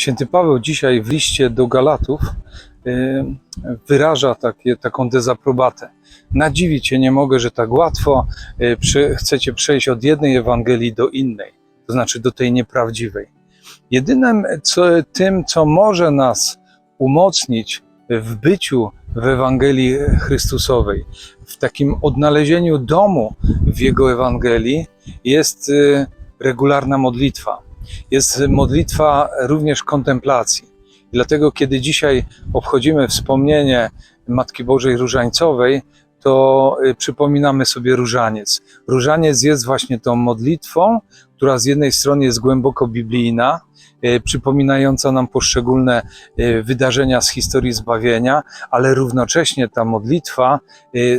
Święty Paweł dzisiaj w liście do Galatów y, wyraża takie, taką dezaprobatę. Nadziwić się nie mogę, że tak łatwo y, chcecie przejść od jednej Ewangelii do innej, to znaczy do tej nieprawdziwej. Jedynym co, tym, co może nas umocnić w byciu w Ewangelii Chrystusowej, w takim odnalezieniu domu w Jego Ewangelii, jest y, regularna modlitwa. Jest modlitwa również kontemplacji. Dlatego, kiedy dzisiaj obchodzimy wspomnienie Matki Bożej Różańcowej, to y, przypominamy sobie różaniec. Różaniec jest właśnie tą modlitwą, która z jednej strony jest głęboko biblijna, y, przypominająca nam poszczególne y, wydarzenia z historii zbawienia, ale równocześnie ta modlitwa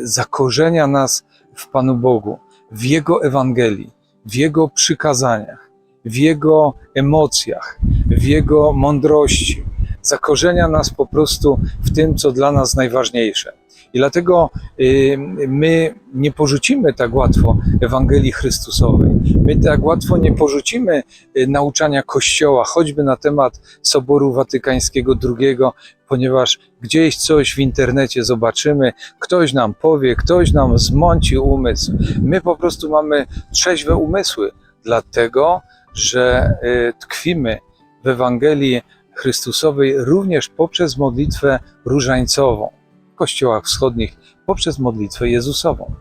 zakorzenia nas w Panu Bogu, w Jego Ewangelii, w Jego przykazaniach, w Jego emocjach, w Jego mądrości. Zakorzenia nas po prostu w tym, co dla nas najważniejsze. I dlatego y, my nie porzucimy tak łatwo Ewangelii Chrystusowej. My tak łatwo nie porzucimy y, nauczania Kościoła, choćby na temat Soboru Watykańskiego II, ponieważ gdzieś coś w internecie zobaczymy, ktoś nam powie, ktoś nam zmąci umysł. My po prostu mamy trzeźwe umysły, dlatego że y, tkwimy w Ewangelii Chrystusowej również poprzez modlitwę różańcową kościołach wschodnich, poprzez modlitwę Jezusową.